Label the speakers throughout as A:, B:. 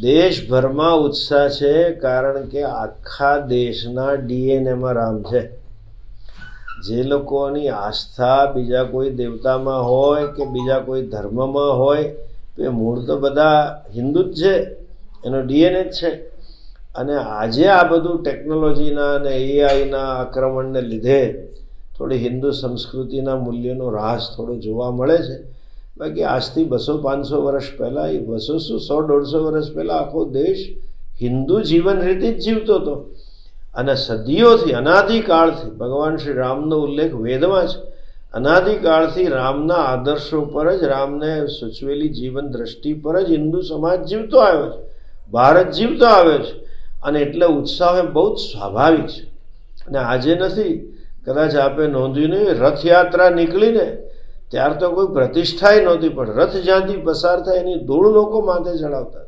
A: દેશભરમાં ઉત્સાહ છે કારણ કે આખા દેશના ડીએનએમાં રામ છે. જે લોકોની આસ્થા બીજા કોઈ દેવતામાં હોય કે બીજા કોઈ ધર્મમાં હોય, તો એ મૂળ તો બધા હિન્દુ જ છે, એનો ડીએનએ જ છે. અને આજે આ બધું ટેકનોલોજીના અને એઆઈના આક્રમણને લીધે થોડી હિન્દુ સંસ્કૃતિના મૂલ્યનો રાસ થોડો જોવા મળે છે. બાકી આજથી બસો પાંચસો વર્ષ પહેલાં એ બસો શું? સો દોઢસો વર્ષ પહેલાં આખો દેશ હિન્દુ જીવન રીતે જ જીવતો હતો. અને સદીઓથી, અનાદિકાળથી, ભગવાન શ્રી રામનો ઉલ્લેખ વેદમાં છે, અનાદિકાળથી રામના આદર્શો પર જ, રામને સૂચવેલી જીવન દ્રષ્ટિ પર જ હિન્દુ સમાજ જીવતો આવ્યો છે, ભારત જીવતો આવ્યો છે. અને એટલે ઉત્સાહ એ બહુ જ સ્વાભાવિક છે. અને આજે નથી, કદાચ આપે નોંધ્યું નહીં, રથયાત્રા નીકળીને ત્યાર તો કોઈ પ્રતિષ્ઠાય નહોતી, પણ રથ જ્યાંથી પસાર થાય એની ધૂળ લોકો માથે ચડાવતા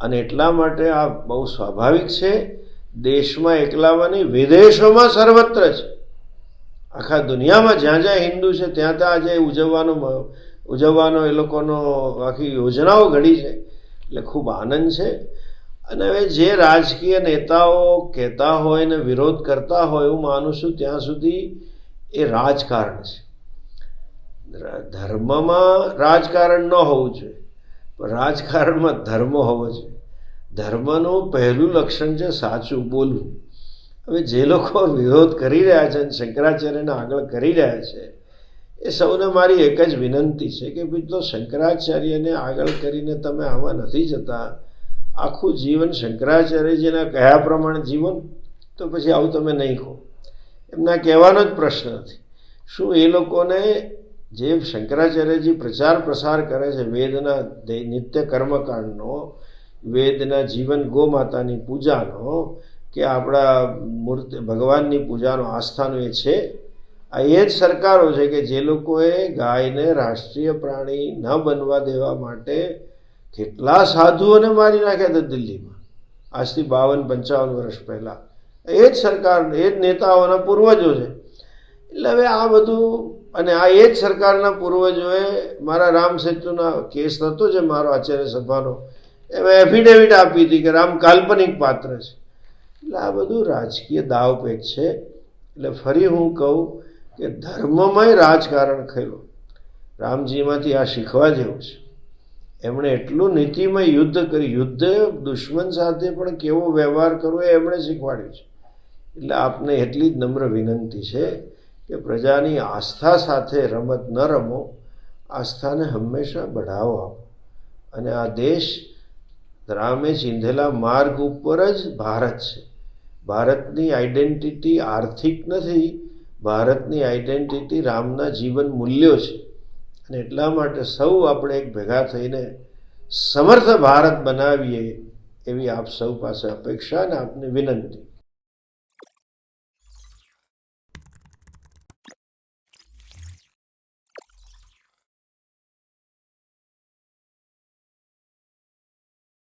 A: અને એટલા માટે આ બહુ સ્વાભાવિક છે, દેશમાં એકલામાં વિદેશોમાં સર્વત્ર છે. આખા દુનિયામાં જ્યાં જ્યાં હિન્દુ છે, ત્યાં ત્યાં આજે ઉજવવાનો ઉજવવાનો એ લોકોનો આખી યોજનાઓ ઘડી છે. એટલે ખૂબ આનંદ છે. અને હવે જે રાજકીય નેતાઓ કહેતા હોય ને વિરોધ કરતા હોય, હું માનું છું ત્યાં સુધી એ રાજકારણ છે. ધર્મમાં રાજકારણ ન હોવું જોઈએ. પણ રાજકારણમાં ધર્મ હોવો જોઈએ. ધર્મનું પહેલું લક્ષણ છે સાચું બોલવું. હવે જે લોકો વિરોધ કરી રહ્યા છે અને શંકરાચાર્યને આગળ કરી રહ્યા છે, એ સૌને મારી એક જ વિનંતી છે કે ભાઈ તો શંકરાચાર્યને આગળ કરીને તમે આમાં નથી જતા. આખું જીવન શંકરાચાર્યજીના કયા પ્રમાણે જીવન, તો પછી આવું તમે નહીં કહો. એમના કહેવાનો જ પ્રશ્ન નથી. શું એ લોકોને જે શંકરાચાર્યજી પ્રચાર પ્રસાર કરે છે, વેદના નિત્ય કર્મકાંડનો, વેદના જીવન ગોમાતાની પૂજાનો, કે આપણા મૂર્તિ, ભગવાનની પૂજાનો, આસ્થાનો એ છે. આ એ જ સરકારો છે કે જે લોકોએ ગાયને રાષ્ટ્રીય પ્રાણી ન બનવા દેવા માટે કેટલા સાધુઓને મારી નાખ્યા હતા દિલ્હીમાં. આજથી બાવન, પંચાવન વર્ષ પહેલાં. એ જ સરકાર, એ જ નેતાઓના પૂર્વજો છે. એટલે હવે આ બધું અને આ એ જ સરકારના પૂર્વજોએ મારા રામ સેતુના કેસ નહોતો જે મારો આચાર્ય સભાનો એમાં એફિડેવિટ આપી હતી કે રામ કાલ્પનિક પાત્ર છે. એટલે આ બધું રાજકીય દાવપેચ છે. એટલે ફરી હું કહું કે ધર્મમય રાજકારણ ખેલો. રામજીમાંથી આ શીખવા જેવું છે. એમણે એટલું નીતિમય યુદ્ધ કરી, યુદ્ધ દુશ્મન સાથે પણ કેવો વ્યવહાર કરવો એ એમણે શીખવાડ્યું છે. એટલે આપને એટલી જ નમ્ર વિનંતી છે કે પ્રજાની આસ્થા સાથે રમત ન રમો, આસ્થાને હંમેશા બઢાવો આપો. અને આ દેશ રામે ચીંધેલા માર્ગ ઉપર જ ભારત છે. ભારતની આઈડેન્ટિટી આર્થિક નથી, ભારતની આઈડેન્ટિટી રામના જીવન મૂલ્યો છે. અને એટલા માટે સૌ આપણે એક ભેગા થઈને સમર્થ ભારત બનાવીએ એવી આપ સૌ પાસે અપેક્ષા અને આપને વિનંતી.